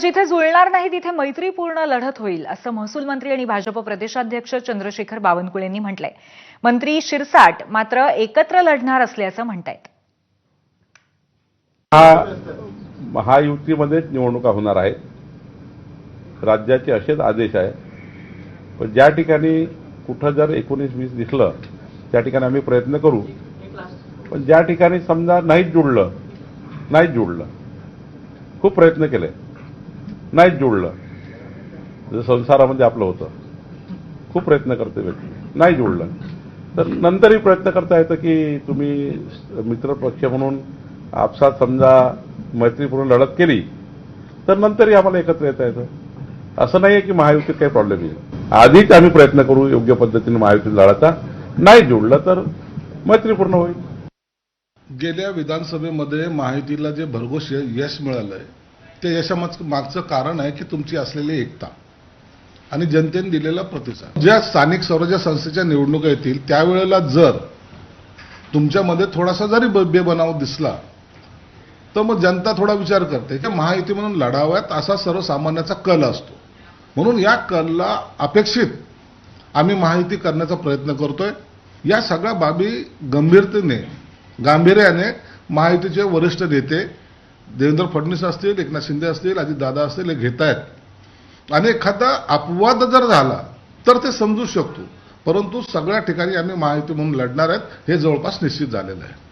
जिथे जुळणार नाही तिथे मैत्रीपूर्ण लढत होईल असं महसूल मंत्री आणि भाजप प्रदेशाध्यक्ष चंद्रशेखर बावनकुळेंनी म्हटलंय. मंत्री शिरसाट मात्र एकत्र लढणार असल्याचं म्हणतायत. महायुतीमध्येच निवडणुका होणार आहेत. राज्याचे असेच आदेश आहे पण ज्या ठिकाणी कुठं जर एकोणीस वीस दिसलं त्या ठिकाणी आम्ही प्रयत्न करू. पण ज्या ठिकाणी समजा नाहीच जुळलं नाहीच जुळलं खूप प्रयत्न केले. नाहीच जुळलं. जे संसारामध्ये आपलं होतं. खूप प्रयत्न करते व्यक्ती. नाही जुळलं. तर नंतरही प्रयत्न करता येतं की तुम्ही मित्रपक्ष म्हणून आपसात समजा मैत्रीपूर्ण लढत केली तर नंतरही आम्हाला एकत्र येता येतं. असं नाही आहे की महायुतीत काही प्रॉब्लेम येईल आधीच आम्ही प्रयत्न करू योग्य पद्धतीने महायुतीत लढायचा. नाही जुळलं तर मैत्रीपूर्ण होईल. गेल्या विधानसभेमध्ये महायुतीला जे भरघोस यश मिळालंय ते यशामागचं मागचं कारण आहे की तुमची असलेली एकता. आणि जनतेने दिलेला प्रतिसाद. ज्या स्थानिक स्वराज्य संस्थेच्या निवडणुका येतील त्यावेळेला जर तुमच्यामध्ये थोडासा जरी ब- बेबनाव दिसला तर मग जनता थोडा विचार करते. की महायुती म्हणून लढाव्यात असा सर्वसामान्याचा कल असतो. म्हणून या कलला अपेक्षित आम्ही महायुती करण्याचा प्रयत्न करतोय. या सगळ्या बाबी गंभीरतेने गांभीर्याने महायुतीचे वरिष्ठ नेते देवेंद्र फडणवीस असतील एकनाथ शिंदे असतील अजितदादा असतील हे घेत आहेत. आणि एखादा अपवाद जर झाला तर ते समजू शकतो. परंतु सगळ्या ठिकाणी आम्ही महायुती म्हणून लढणार आहेत हे जवळपास निश्चित झालेलं आहे.